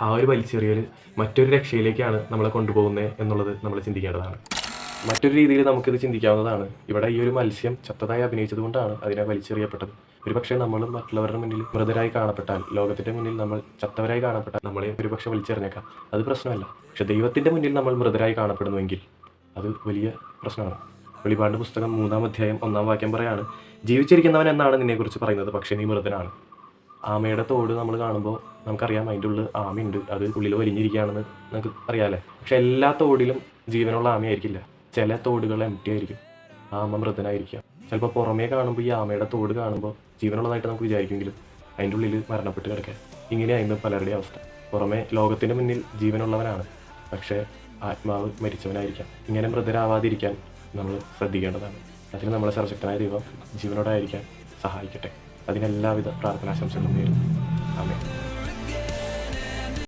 ആ ഒരു വലിച്ചെറിയൽ മറ്റൊരു രക്ഷയിലേക്കാണ് നമ്മളെ കൊണ്ടുപോകുന്നത് എന്നുള്ളത് നമ്മൾ ചിന്തിക്കേണ്ടതാണ്. മറ്റൊരു രീതിയിൽ നമുക്കിത് ചിന്തിക്കാവുന്നതാണ്. ഇവിടെ ഈ ഒരു മത്സ്യം ചത്തതായി അഭിനയിച്ചത് കൊണ്ടാണ് അതിനെ വലിച്ചെറിയപ്പെട്ടത്. ഒരു പക്ഷേ നമ്മൾ മറ്റുള്ളവരുടെ മുന്നിൽ മൃതരായി കാണപ്പെട്ടാൽ ലോകത്തിന്റെ മുന്നിൽ നമ്മൾ ചത്തവരായി കാണപ്പെട്ടാൽ നമ്മളെ ഒരു പക്ഷേ വലിച്ചെറിഞ്ഞേക്കാം. അത് പ്രശ്നമല്ല. പക്ഷെ ദൈവത്തിന്റെ മുന്നിൽ നമ്മൾ മൃതരായി കാണപ്പെടുന്നുവെങ്കിൽ അത് വലിയ പ്രശ്നമാണ്. വെളിപാട് പുസ്തകം മൂന്നാം അധ്യായം ഒന്നാം വാക്യം പറയാണ് ജീവിച്ചിരിക്കുന്നവൻ എന്നാണ് നിന്നെക്കുറിച്ച് പറയുന്നത് പക്ഷേ നീ മൃതനാണ്. ആമയുടെ തോട് നമ്മൾ കാണുമ്പോൾ നമുക്കറിയാം അതിന്റെ ഉള്ളിൽ ആമയുണ്ട്. അത് ഉള്ളിൽ വലിഞ്ഞിരിക്കുകയാണെന്ന് നമുക്ക് അറിയാമല്ലേ? പക്ഷെ എല്ലാ തോടിലും ജീവനുള്ള ആമയായിരിക്കില്ല. ചില തോടുകൾ എം ടി ആയിരിക്കും. ആമ മൃതനായിരിക്കാം. ചിലപ്പോൾ പുറമേ കാണുമ്പോൾ ഈ ആമയുടെ തോട് കാണുമ്പോൾ ജീവനുള്ളതായിട്ട് നമുക്ക് വിചാരിക്കുമെങ്കിലും അതിന്റെ ഉള്ളിൽ മരണപ്പെട്ട് കിടക്കുക ഇങ്ങനെയായിരുന്നു പലരുടെയും അവസ്ഥ. പുറമേ ലോകത്തിന്റെ മുന്നിൽ ജീവനുള്ളവനാണ്. പക്ഷേ ആത്മാവ് മരിച്ചവനായിരിക്കാം. ഇങ്ങനെ മൃതരാവാതിരിക്കാൻ നമ്മൾ ശ്രദ്ധിക്കേണ്ടതാണ്. അതിന് നമ്മളെ സർവശക്തനായ ദൈവം ജീവനോടായിരിക്കാൻ സഹായിക്കട്ടെ. അതിനെല്ലാവിധ പ്രാർത്ഥനാശംസകളും നേരുന്നു. ആമേ